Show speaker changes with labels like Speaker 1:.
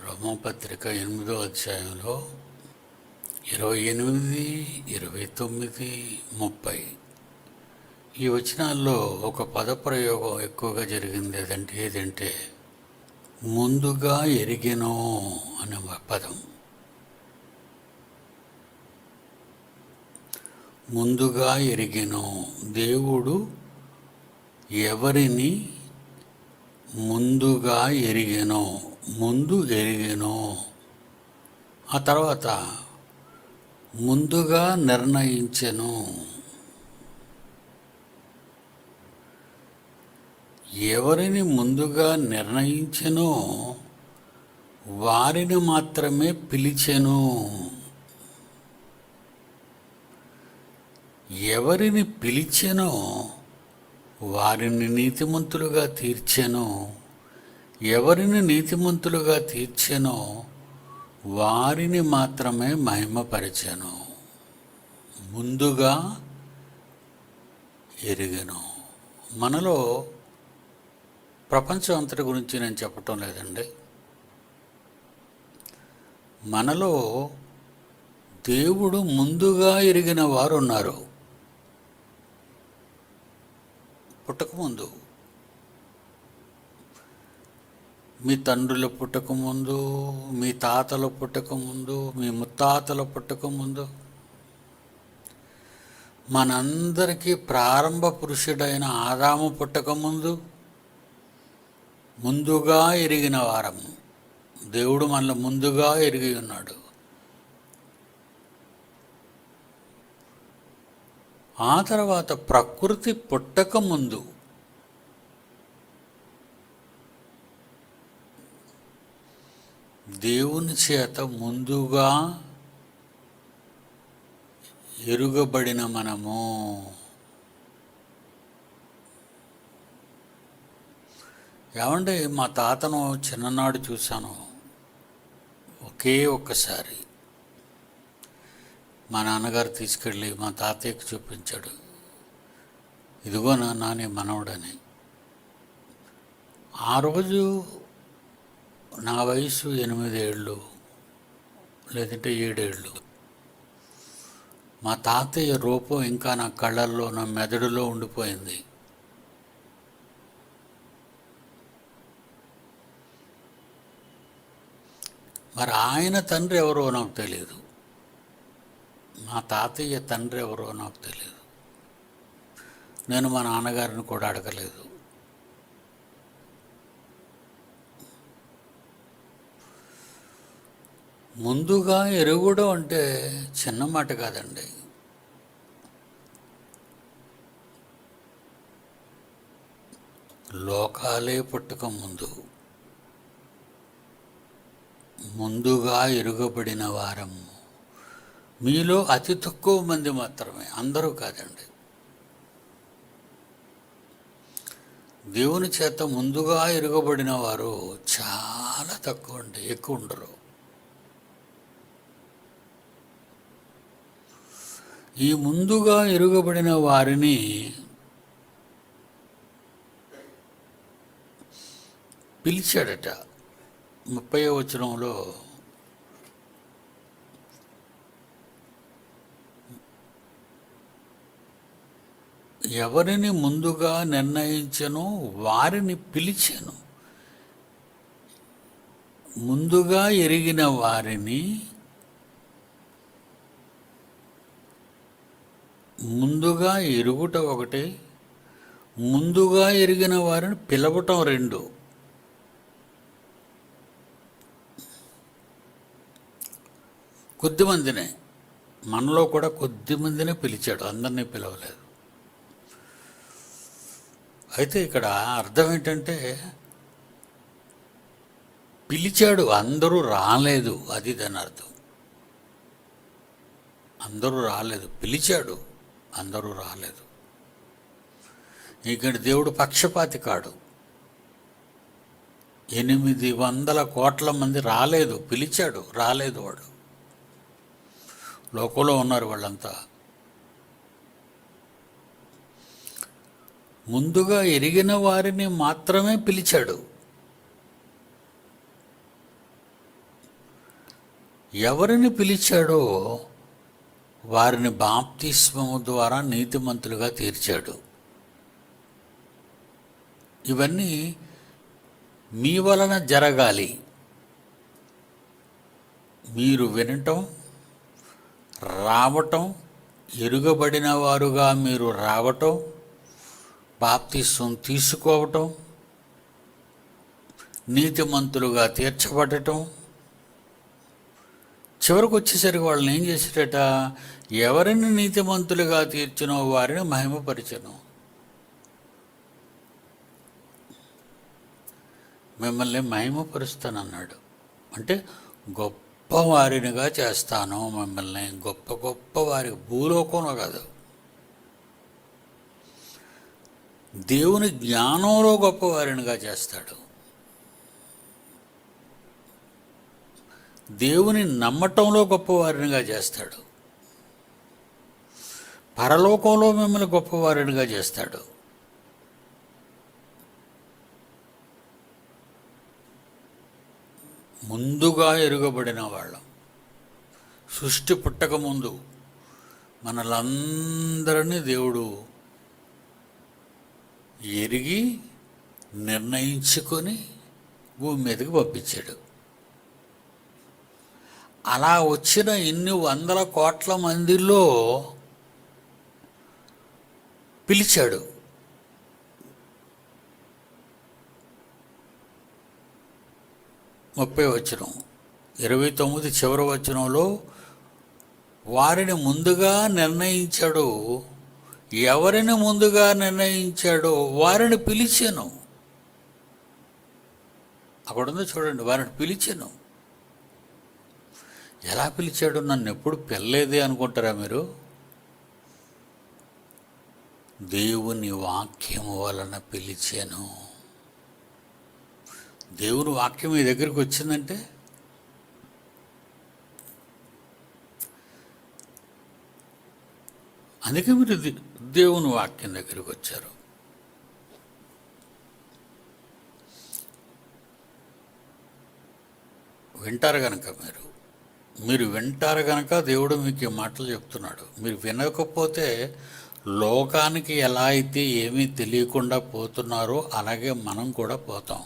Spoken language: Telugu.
Speaker 1: రోమపత్రిక ఎనిమిదో అధ్యాయంలో ఇరవై ఎనిమిది ఇరవై తొమ్మిది ముప్పై. ఈ వచనాల్లో ఒక పదప్రయోగం ఎక్కువగా జరిగింది. ఏదంటే ఏదంటే ముందుగా ఎరిగెనో అనే పదం. ముందుగా ఎరిగెను దేవుడు ఎవరిని ముందుగా ఎరిగెనో ముందు ఎరిగెనో. ఆ తర్వాత ముందుగా నిర్ణయించెను. ఎవరిని ముందుగా నిర్ణయించెనో వారిని మాత్రమే పిలిచెను. ఎవరిని పిలిచెనో వారిని నీతిమంతులుగా తీర్చెను. ఎవరిని నీతిమంతులుగా తీర్చెనో వారిని మాత్రమే మహిమపరిచెను. ముందుగా ఎరిగను. మనలో ప్రపంచం అంతటి గురించి నేను చెప్పటం లేదండి. మనలో దేవుడు ముందుగా ఎరిగిన వారు ఉన్నారు పుట్టకముందు. మీ తండ్రుల పుట్టకముందు మీ తాతల పుట్టకముందు మీ ముత్తాతల పుట్టకముందు. మనందరికీ ప్రారంభ పురుషుడైన ఆదాము పుట్టకముందు ముందుగా ఎరిగిన వారము. దేవుడు మనల్ని ముందుగా ఎరిగి ఉన్నాడు. ఆ తర్వాత ప్రకృతి పుట్టక ముందు దేవుని చేత ముందుగా ఎరుగబడిన మనము ఏమంటే మా తాతను చిన్ననాడు చూశాను ఒకే ఒక్కసారి. మా నాన్నగారు తీసుకెళ్ళి మా తాతయ్యకి చూపించాడు. ఇదిగో నా నాని మనవడని. ఆ రోజు నా వయసు ఎనిమిదేళ్ళు లేదంటే ఏడేళ్ళు. మా తాతయ్య రూపం ఇంకా నా కళ్ళల్లో నా మెదడులో ఉండిపోయింది. మరి ఆయన తండ్రి ఎవరో నాకు తెలియదు మా తాతయ్య తండ్రి ఎవరో నాకు తెలియదు నేను మా నాన్నగారిని కూడా అడగలేదు. ముందుగా ఎరుగుడం అంటే చిన్న మాట కాదండి. లోకాలే పుట్టక ముందు. ముందుగా ఎరుగబడిన వారము. మీలో అతి తక్కువ మంది మాత్రమే అందరూ కాదండి. దేవుని చేత ముందుగా ఎరుగబడిన వారు చాలా తక్కువ అండి ఎక్కువ ఉండరు. ఈ ముందుగా ఎరుగబడిన వారిని పిలిచాడట. ముప్పై వచనంలో ఎవరిని ముందుగా నిర్ణయించను వారిని పిలిచాను. ముందుగా ఎరిగిన వారిని ముందుగా ఎరుగుట ఒకటి ముందుగా ఎరిగిన వారిని పిలవటం రెండు. కొద్దిమందినే మనలో కూడా కొద్దిమందినే పిలిచాడు అందరినీ పిలవలేదు. అయితే ఇక్కడ అర్థం ఏంటంటే పిలిచాడు అందరూ రాలేదు అది దాని అర్థం. అందరూ రాలేదు పిలిచాడు అందరూ రాలేదు. ఇక్కడ దేవుడు పక్షపాతి కాడు. ఎనిమిది వందల కోట్ల మంది రాలేదు పిలిచాడు రాలేదు వాడు. లోకంలో ఉన్నారు వాళ్ళంతా. ముందుగా ఎరిగిన వారిని మాత్రమే పిలిచాడు. ఎవరిని పిలిచాడో వారిని బాప్తిస్మము ద్వారా నీతిమంతులుగా తీర్చాడు. ఇవన్నీ మీ వలన జరగాలి. మీరు వినటం రావటం ఎరుగబడిన వారుగా మీరు రావటం బాప్తిస్వం తీసుకోవటం నీతిమంతులుగా తీర్చబడటం. చివరికి వచ్చేసరికి వాళ్ళని ఏం చేశారట? ఎవరిని నీతిమంతులుగా తీర్చినో వారిని మహిమపరిచను. మిమ్మల్ని మహిమపరుస్తానన్నాడు. అంటే గొప్ప వారినిగా చేస్తాను. మిమ్మల్ని గొప్ప గొప్ప వారి భూలోకంలో కాదు. దేవుని జ్ఞానంలో గొప్పవారినిగా చేస్తాడు. దేవుని నమ్మటంలో గొప్పవారినిగా చేస్తాడు. పరలోకంలో మిమ్మల్ని గొప్పవారినిగా చేస్తాడు. ముందుగా ఎరుగబడిన వాళ్ళం. సృష్టి పుట్టక ముందు మనలందరినీ దేవుడు ఎరిగి నిర్ణయించుకొని భూమి మీదకి పంపించాడు. అలా వచ్చిన ఇన్ని వందల కోట్ల మందిలో పిలిచాడు. ముప్పై వచనం ఇరవై తొమ్మిది చివరి వచనంలో వారిని ముందుగా నిర్ణయించాడు ఎవరిని ముందుగా నిర్ణయించాడో వారిని పిలిచాను. అక్కడ ఉందో చూడండి వారిని పిలిచాను. ఎలా పిలిచాడు? నన్ను ఎప్పుడు పిల్లలేదే అనుకుంటారా మీరు? దేవుని వాక్యము వలన పిలిచాను. దేవుని వాక్యం మీ దగ్గరికి వచ్చిందంటే? అందుకే మీరు దేవుని వాక్యం దగ్గరికి వచ్చారు. వింటారు కనుక మీరు. మీరు వింటారు కనుక దేవుడు మీకు ఈ మాటలు చెప్తున్నాడు. మీరు వినకపోతే లోకానికి ఎలా అయితే ఏమీ తెలియకుండా పోతున్నారో అలాగే మనం కూడా పోతాం.